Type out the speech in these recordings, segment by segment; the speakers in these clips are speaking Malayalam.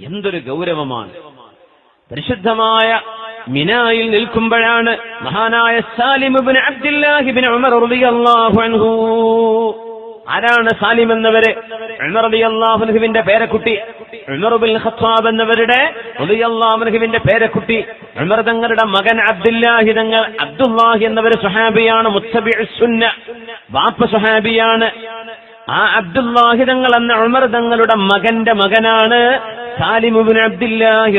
എന്തൊരു ഗൗരവമാണ്. പരിശുദ്ധമായ മിനായിൽ നിൽക്കുമ്പോഴാണ് മഹാനായ സാലിമുബിൻ അബ്ദുല്ലാഹിബിൻ ഉമർ അൻഹു. ആരാണ് സാലിം എന്നവര്? റളിയല്ലാഹുവിന്റെ പേരക്കുട്ടി. ഉമർ ബിൻ ഖത്താബ് എന്നവരുടെ അള്ളാഹുനഹുവിന്റെ പേരക്കുട്ടി. ഉമർ തങ്ങളുടെ മകൻ അബ്ദുല്ലാഹി തങ്ങൾ അബ്ദുല്ലാഹി എന്നവര് സുഹാബിയാണ് മുത്തബി സുന്ന. വാപ്പ സുഹാബിയാണ് ആ അബ്ദുല്ലാഹി എന്ന ഉമർ തങ്ങളുടെ മകന്റെ മകനാണ് സാലിമുബിൻ അബ്ദുല്ലാഹി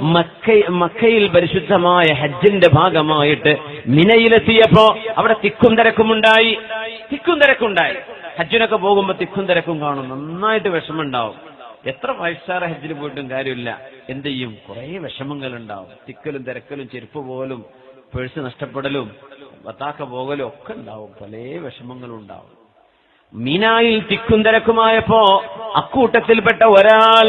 മക്ക മക്കയിൽ പരിശുദ്ധമായ ഹജ്ജിന്റെ ഭാഗമായിട്ട് മിനയിലെത്തിയപ്പോ അവിടെ തിക്കും തിരക്കുമുണ്ടായി. തിക്കും തിരക്കുണ്ടായി. ഹജ്ജിനൊക്കെ പോകുമ്പോ തിക്കും തിരക്കും കാണും. നന്നായിട്ട് വിഷമമുണ്ടാവും. എത്ര സ്റ്റാർ ഹജ്ജിന് പോയിട്ടും കാര്യമില്ല. എന്ത് ചെയ്യും? കുറെ വിഷമങ്ങൾ ഉണ്ടാവും തിക്കലും തിരക്കലും ചെരുപ്പ് പോലും പേഴ്സ് നഷ്ടപ്പെടലും വത്താക്ക പോകലും ഒക്കെ ഉണ്ടാവും. പല വിഷമങ്ങളും ഉണ്ടാവും മീനായിൽ തിക്കും തിരക്കുമായപ്പോ അക്കൂട്ടത്തിൽപ്പെട്ട ഒരാൾ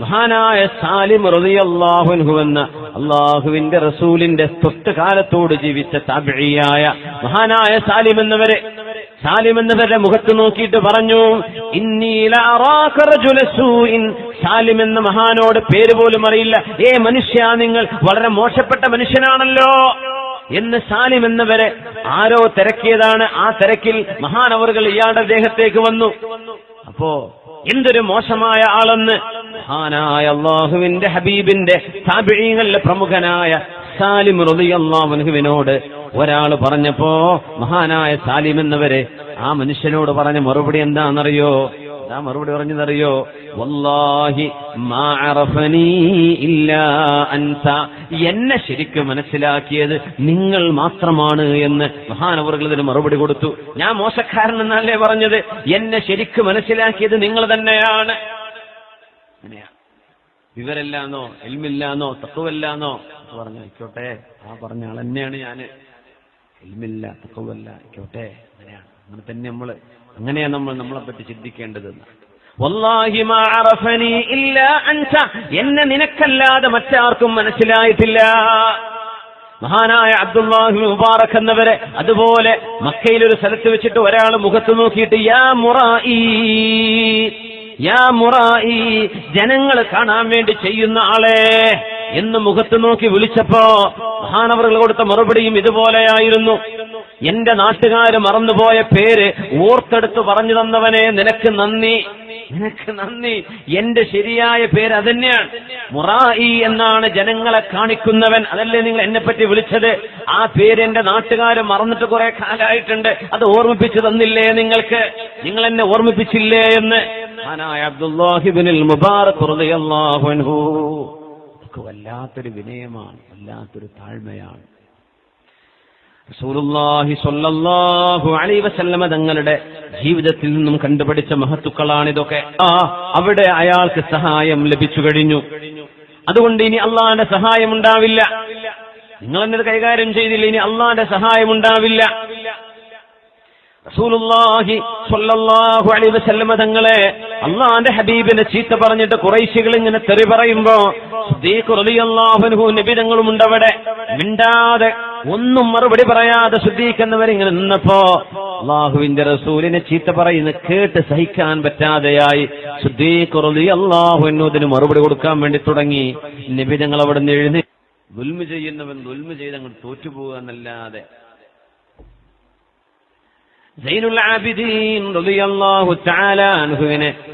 മഹാനായ സാലിം റളിയല്ലാഹുൻഹു എന്ന അള്ളാഹുവിന്റെ റസൂലിന്റെ തൊട്ട് കാലത്തോട് ജീവിച്ച താബിഴിയായ മഹാനായ സാലിം എന്നവരെ. സാലിം എന്നവരുടെ മുഖത്ത് നോക്കിയിട്ട് പറഞ്ഞു. സാലിം എന്ന മഹാനോട് പേര് പോലും അറിയില്ല. ഏ മനുഷ്യ നിങ്ങൾ വളരെ മോശപ്പെട്ട മനുഷ്യനാണല്ലോ. എന്ന് സാലിം എന്നവരെ ആരോ തിരക്കിയതാണ്. ആ തിരക്കിൽ മഹാനവറുകൾ ഇയാളുടെ ദേഹത്തേക്ക് വന്നു. അപ്പോ എന്തൊരു മോശമായ ആളെന്ന്. മഹാനായ അള്ളാഹുവിന്റെ ഹബീബിന്റെ താപിഴികളിലെ പ്രമുഖനായ സാലിം റളിയല്ലാഹുവിനോട് ഒരാൾ പറഞ്ഞപ്പോ മഹാനായ സാലിം എന്നവരെ ആ മനുഷ്യനോട് പറഞ്ഞ മറുപടി എന്താണെന്നറിയോ? എന്താ മറുപടി പറഞ്ഞതറിയോ? വല്ലാഹി അൻത. എന്നെ ശരിക്കും മനസ്സിലാക്കിയത് നിങ്ങൾ മാത്രമാണ് എന്ന് മഹാനവറുകൾ ഇതിന് മറുപടി കൊടുത്തു. ഞാൻ മോശക്കാരൻ എന്നല്ലേ പറഞ്ഞത്? എന്നെ ശരിക്കും മനസ്സിലാക്കിയത് നിങ്ങൾ തന്നെയാണ്. വിവരല്ലാന്നോ എൽമില്ലാന്നോ തത്വമല്ലാന്നോ പറഞ്ഞു ആയിക്കോട്ടെ. ആ പറഞ്ഞ ആൾ തന്നെയാണ് ഞാൻ. എൽമില്ല തത്വമല്ല ആയിക്കോട്ടെ. അങ്ങനെയാണ്. അങ്ങനെ തന്നെ നമ്മൾ അങ്ങനെയാ നമ്മൾ നമ്മളെ പറ്റി ചിന്തിക്കേണ്ടത് എന്നെ നിനക്കല്ലാതെ മറ്റാർക്കും മനസ്സിലായിട്ടില്ല. മഹാനായ അബ്ദുല്ലാഹി മുബാറക് എന്നവരെ അതുപോലെ മക്കയിൽ ഒരു സ്ഥലത്ത് വെച്ചിട്ട് ഒരാൾ മുഖത്ത് നോക്കിയിട്ട് യാ മുറായി യാ മുറായി ജനങ്ങൾ കാണാൻ വേണ്ടി ചെയ്യുന്ന ആളെ എന്ന് മുഖത്ത് നോക്കി വിളിച്ചപ്പോ മഹാനവറുകൾ കൊടുത്ത മറുപടിയും ഇതുപോലെയായിരുന്നു. എന്റെ നാട്ടുകാര് മറന്നുപോയ പേര് ഓർത്തെടുത്ത് പറഞ്ഞു തന്നവനെ നിനക്ക് നന്ദി. നിനക്ക് നന്ദി. എന്റെ ശരിയായ പേര് അതന്നെയാണ്. മുറായി എന്നാണ് ജനങ്ങളെ കാണിക്കുന്നവൻ. അതല്ലേ നിങ്ങൾ എന്നെ പറ്റി വിളിച്ചത്? ആ പേര് എന്റെ നാട്ടുകാര് മറന്നിട്ട് കുറെ കാലമായിട്ടുണ്ട് അത് ഓർമ്മിപ്പിച്ചു തന്നില്ലേ നിങ്ങൾക്ക്? നിങ്ങൾ എന്നെ ഓർമ്മിപ്പിച്ചില്ലേ എന്ന്? അബ്ദുല്ലാഹിബിനിൽ മുബാറക് വല്ലാത്തൊരു വിനയമാണ്. വല്ലാത്തൊരു താഴ്മയാണ്. റസൂലുള്ളാഹി സ്വല്ലല്ലാഹു അലൈഹി വസല്ലമ തങ്ങളുടെ ജീവിതത്തിൽ നിന്നും കണ്ടുപിടിച്ച മഹത്തുക്കളാണിതൊക്കെ. ആ അവിടെ അയാൾക്ക് സഹായം ലഭിച്ചു കഴിഞ്ഞു. അതുകൊണ്ട് ഇനി അള്ളാന്റെ സഹായം ഉണ്ടാവില്ല. നിങ്ങൾ എന്നത് കൈകാര്യം ചെയ്തില്ല ഇനി അള്ളാന്റെ സഹായം ഉണ്ടാവില്ല. റസൂലുള്ളാഹി സ്വല്ലല്ലാഹു അലൈഹി വസല്ലമ തങ്ങളെ അള്ളാന്റെ ഹബീബിനെ ചീത്ത പറഞ്ഞിട്ട് കുറേശികൾ ഇങ്ങനെ തെറി പറയുമ്പോ റളിയല്ലാഹു അൻഹു നബി തങ്ങളും ഉണ്ടവിടെ മിണ്ടാതെ ഒന്നും മറുപടി പറയാതെ ശ്രദ്ധിക്കുന്നവരെ ഇങ്ങനെ നിന്നപ്പോ അള്ളാഹുവിന്റെ റസൂലിനെ ചീത്ത പറയുന്ന കേട്ട് സഹിക്കാൻ പറ്റാതെയായി റളിയല്ലാഹു അൻഹു ഇതിന് മറുപടി കൊടുക്കാൻ വേണ്ടി തുടങ്ങി. നബി ഞങ്ങൾ അവിടെ നിന്ന് എഴുതി ദുൽമ ചെയ്യുന്നവൻ ദുൽമ ചെയ്ത് അങ്ങോട്ട് തോറ്റുപോകുക എന്നല്ലാതെ.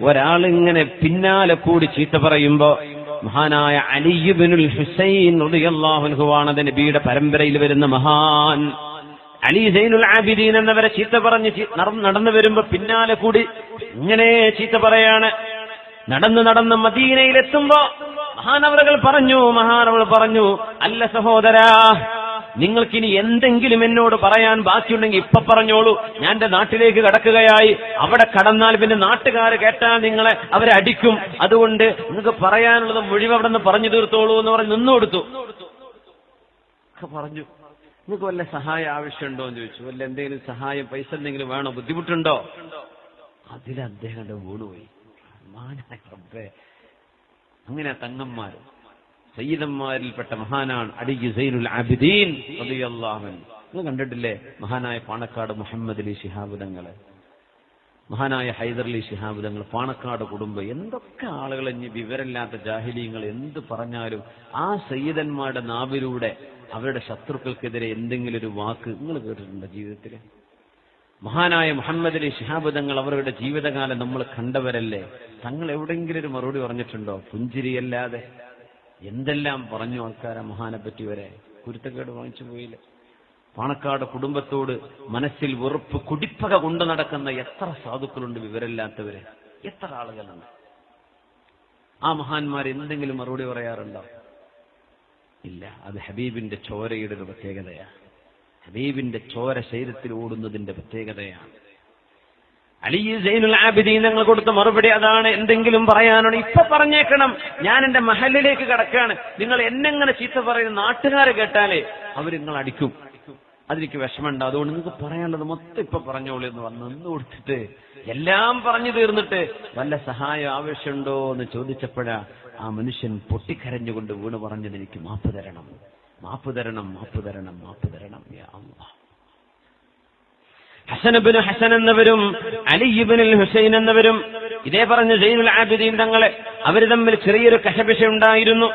ഒരാളിങ്ങനെ പിന്നാലെ കൂടി ചീത്ത പറയുമ്പോ മഹാനായ അലിയുബിനുൽ ഹുസൈൻ അത് നബിയുടെ പരമ്പരയിൽ വരുന്ന മഹാൻ. അലി സൈനുൽ ആബിദീൻ എന്നവരെ ചീത്ത പറഞ്ഞ് നടന്നു വരുമ്പോ പിന്നാലെ കൂടി ഇങ്ങനെ ചീത്ത പറയാണ്. നടന്ന് നടന്ന് മദീനയിലെത്തുമ്പോ മഹാനവറുകൾ പറഞ്ഞു മഹാനവൾ പറഞ്ഞു അല്ല സഹോദരാ നിങ്ങൾക്കിനി എന്തെങ്കിലും എന്നോട് പറയാൻ ബാക്കിയുണ്ടെങ്കിൽ ഇപ്പൊ പറഞ്ഞോളൂ. ഞാൻ എന്റെ നാട്ടിലേക്ക് കടക്കുകയായി. അവിടെ കടന്നാൽ പിന്നെ നാട്ടുകാർ കേട്ടാൽ നിങ്ങളെ അവരെ അടിക്കും. അതുകൊണ്ട് നിങ്ങൾക്ക് പറയാനുള്ളത് മുഴുവൻ അവിടെ നിന്ന് പറഞ്ഞു തീർത്തോളൂ എന്ന് പറഞ്ഞ് നിന്നു കൊടുത്തു. പറഞ്ഞു. നിങ്ങൾക്ക് വല്ല സഹായം ആവശ്യമുണ്ടോ എന്ന് ചോദിച്ചു. വല്ല എന്തെങ്കിലും സഹായം പൈസ എന്തെങ്കിലും വേണോ? ബുദ്ധിമുട്ടുണ്ടോ? അതിൽ അദ്ദേഹം വീണുപോയി. അങ്ങനെ തങ്ങന്മാർ സയ്യിദന്മാരിൽപ്പെട്ട മഹാനാണ് അടി സൈനുൽ അബിദീൻ റളിയല്ലാഹു അൻഹു. നിങ്ങൾ കണ്ടിട്ടില്ലേ? മഹാനായ പാണക്കാട് മുഹമ്മദ് അലി ശിഹാബ് തങ്ങൾ മഹാനായ ഹൈദർ അലി ശിഹാബുദങ്ങൾ പാണക്കാട് കുടുംബം എന്തൊക്കെ ആളുകൾ ഇനി വിവരമില്ലാത്ത ജാഹിലീങ്ങൾ എന്ത് പറഞ്ഞാലും ആ സയ്യിദന്മാരുടെ നാവിലൂടെ അവരുടെ ശത്രുക്കൾക്കെതിരെ എന്തെങ്കിലും ഒരു വാക്ക് നിങ്ങൾ കേട്ടിട്ടുണ്ടോ ജീവിതത്തിൽ മഹാനായ മുഹമ്മദ് അലി ശിഹാബ് തങ്ങൾ അവരുടെ ജീവിതകാലം നമ്മൾ കണ്ടവരല്ലേ? തങ്ങൾ എവിടെയെങ്കിലും ഒരു മറുപടി പറഞ്ഞിട്ടുണ്ടോ? പുഞ്ചിരിയല്ലാതെ. എന്തെല്ലാം പറഞ്ഞു ആൾക്കാരെ മഹാനെ പറ്റി വരെ? കുരുത്തക്കേട് വാങ്ങിച്ചു പോയില്ല. പാണക്കാട് കുടുംബത്തോട് മനസ്സിൽ വെറുപ്പ് കുടിപ്പക കൊണ്ടു നടക്കുന്ന എത്ര സാധുക്കളുണ്ട് വിവരമില്ലാത്തവരെ? എത്ര ആളുകളുണ്ട്? ആ മഹാന്മാർ എന്തെങ്കിലും മറുപടി പറയാറുണ്ടോ? ഇല്ല. അത് ഹബീബിന്റെ ചോരയുടെ ഒരു പ്രത്യേകതയാണ്. ഹബീബിന്റെ ചോര ശരീരത്തിൽ ഓടുന്നതിന്റെ പ്രത്യേകതയാണ്. അലി സൈനുൽ ആബിദീൻ ഞങ്ങൾ കൊടുത്ത മറുപടി അതാണ്. എന്തെങ്കിലും പറയാനാണ് ഇപ്പൊ പറഞ്ഞേക്കണം. ഞാൻ എന്റെ മഹലിലേക്ക് കടക്കാണ്. നിങ്ങൾ എന്നെങ്ങനെ ചീത്ത പറയുന്ന? നാട്ടുകാരെ കേട്ടാലേ അവർ നിങ്ങൾ അടിക്കും. അതെനിക്ക് വിഷമമുണ്ട്. അതുകൊണ്ട് നിങ്ങൾക്ക് പറയാനുള്ളത് മൊത്തം ഇപ്പൊ പറഞ്ഞോളൂ എന്ന് വന്ന് നിന്ന് കൊടുത്തിട്ട് എല്ലാം പറഞ്ഞു തീർന്നിട്ട് വല്ല സഹായം ആവശ്യമുണ്ടോ എന്ന് ചോദിച്ചപ്പോഴാ ആ മനുഷ്യൻ പൊട്ടിക്കരഞ്ഞുകൊണ്ട് വീണ് പറഞ്ഞത് എനിക്ക് മാപ്പ് തരണം. മാപ്പ് തരണം മാപ്പ് തരണം മാപ്പ് തരണം. ഹസനബിന് ഹസൻ എന്നവരും അലിയുബിനിൽ ഹുസൈൻ എന്നവരും ഇതേ പറഞ്ഞ ജൈനുൽ ആബിദീൻ തങ്ങളെ അവർ തമ്മിൽ ചെറിയൊരു കശപിശ ഉണ്ടായിരുന്നു.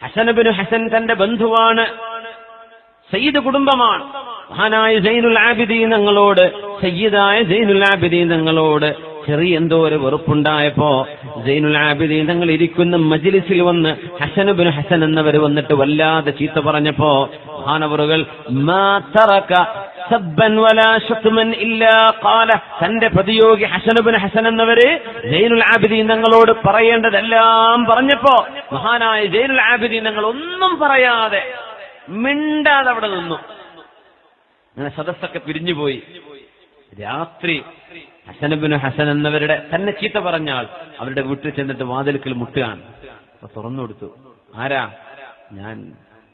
ഹസനബിന് ഹസൻ തന്റെ ബന്ധുവാണ് സയ്യിദ് കുടുംബമാണ്. മഹാനായ ജൈനുൽ ആബിദീൻ തങ്ങളോട് സയ്യിദായ ജൈനുൽ ആബിദീൻ തങ്ങളോട് ചെറിയ എന്തോ ഒരു വെറുപ്പുണ്ടായപ്പോ ജൈനുൽ ആബിദീൻ തങ്ങൾ ഇരിക്കുന്ന മജിലിസിൽ വന്ന് ഹസനുബിൻ ഹസൻ എന്നവർ വന്നിട്ട് വല്ലാതെ ചീത്ത പറഞ്ഞപ്പോ മഹാനവറുകൾ തന്റെ പ്രതിയോഗി ഹസനുബിൻ ഹസൻ എന്നവര് ജൈനുൽ ആബിദീൻ തങ്ങളോട് പറയേണ്ടതെല്ലാം പറഞ്ഞപ്പോ മഹാനായ ജൈനുൽ ആബിദീൻ തങ്ങൾ ഒന്നും പറയാതെ മിണ്ടാതെ അവിടെ നിന്നു. അങ്ങനെ സദസ്സൊക്കെ പിരിഞ്ഞുപോയി. രാത്രി ഹസനബിന് ഹസൻ എന്നവരുടെ തന്നെ ചീത്ത പറഞ്ഞാൽ അവരുടെ വീട്ടിൽ ചെന്നിട്ട് വാതിലുക്കൽ മുട്ടുകയാണ്. അപ്പൊ തുറന്നു കൊടുത്തു. ആരാ? ഞാൻ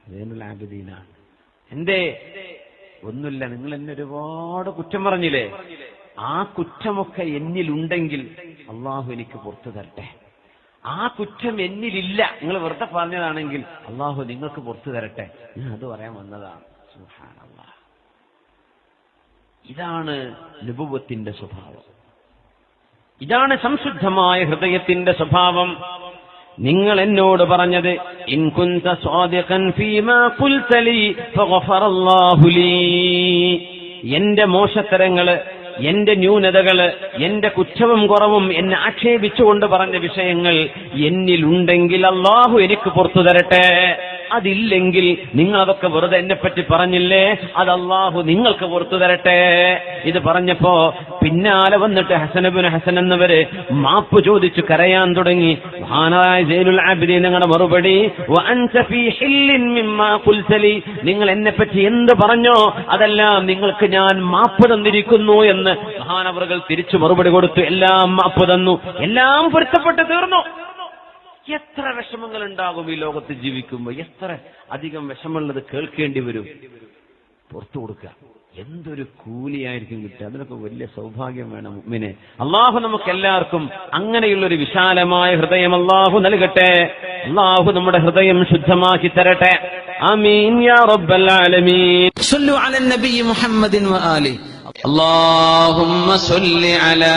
ജൈനുൽ ആബിദീനാണ്. എന്തേ? ഒന്നുമില്ല. നിങ്ങൾ എന്നെ ഒരുപാട് കുറ്റം പറഞ്ഞില്ലേ? ആ കുറ്റമൊക്കെ എന്നിലുണ്ടെങ്കിൽ അള്ളാഹു എനിക്ക് പുറത്തു തരട്ടെ. ആ കുറ്റം എന്നിലില്ല. നിങ്ങൾ വെറുതെ പറഞ്ഞതാണെങ്കിൽ അള്ളാഹു നിങ്ങൾക്ക് പുറത്തു തരട്ടെ. ഞാൻ അത് പറയാൻ വന്നതാണ്. ഇതാണ് ലുപുവത്തിന്റെ സ്വഭാവം. ഇതാണ് സംശുദ്ധമായ ഹൃദയത്തിന്റെ സ്വഭാവം. നിങ്ങൾ എന്നോട് പറഞ്ഞത് ഇൻ കുന്ത സ്വാദിഖൻ ഫീമാ ഖുൽത ലീ ഫഗഫറല്ലാഹു ലീ. എന്റെ മോശത്തരങ്ങൾ എന്റെ ന്യൂനതകൾ എന്റെ കുറ്റവും കുറവും എന്നെ ആക്ഷേപിച്ചുകൊണ്ട് പറഞ്ഞ വിഷയങ്ങൾ എന്നിലുണ്ടെങ്കിൽ അള്ളാഹു എനിക്ക് പുറത്തു തരട്ടെ. അതില്ലെങ്കിൽ നിങ്ങൾ അതൊക്കെ വെറുതെ എന്നെ പറ്റി പറഞ്ഞില്ലേ? അത് അള്ളാഹു നിങ്ങൾക്ക് പുറത്തു തരട്ടെ. ഇത് പറഞ്ഞപ്പോ പിന്നാലെ വന്നിട്ട് ഹസനബിൻ ഹസൻ എന്നവര് മാപ്പ് ചോദിച്ചു കരയാൻ തുടങ്ങി. മഹാനായ ജയിലുൽ ആബിദി നിങ്ങളുടെ മറുപടി. നിങ്ങൾ എന്നെ പറ്റി എന്ത് പറഞ്ഞോ അതെല്ലാം നിങ്ങൾക്ക് ഞാൻ മാപ്പ് തന്നിരിക്കുന്നു എന്ന് മഹാനവറുകൾ തിരിച്ചു മറുപടി കൊടുത്തു. എല്ലാം മാപ്പ് തന്നു. എല്ലാം പൊരുത്തപ്പെട്ട് തീർന്നു. എത്ര വിഷമങ്ങൾ ഉണ്ടാകും ഈ ലോകത്ത് ജീവിക്കുമ്പോൾ എത്ര അധികം വിഷമമുള്ളത് കേൾക്കേണ്ടി വരും? പുറത്തു കൊടുക്കുക. എന്തൊരു കൂലിയായിരിക്കും കിട്ടുക? അതിനൊക്കെ വലിയ സൗഭാഗ്യം വേണം മുമ്മിനെ അള്ളാഹു നമുക്ക് എല്ലാവർക്കും അങ്ങനെയുള്ള ഒരു വിശാലമായ ഹൃദയം അള്ളാഹു നൽകട്ടെ. അള്ളാഹു നമ്മുടെ ഹൃദയം ശുദ്ധമാക്കി തരട്ടെ. അമീൻ യാ റബ്ബൽ ആലമീൻ. സല്ലു മുഹമ്മദിൻ അല്ലാഹുമ്മ സല്ലി അലാ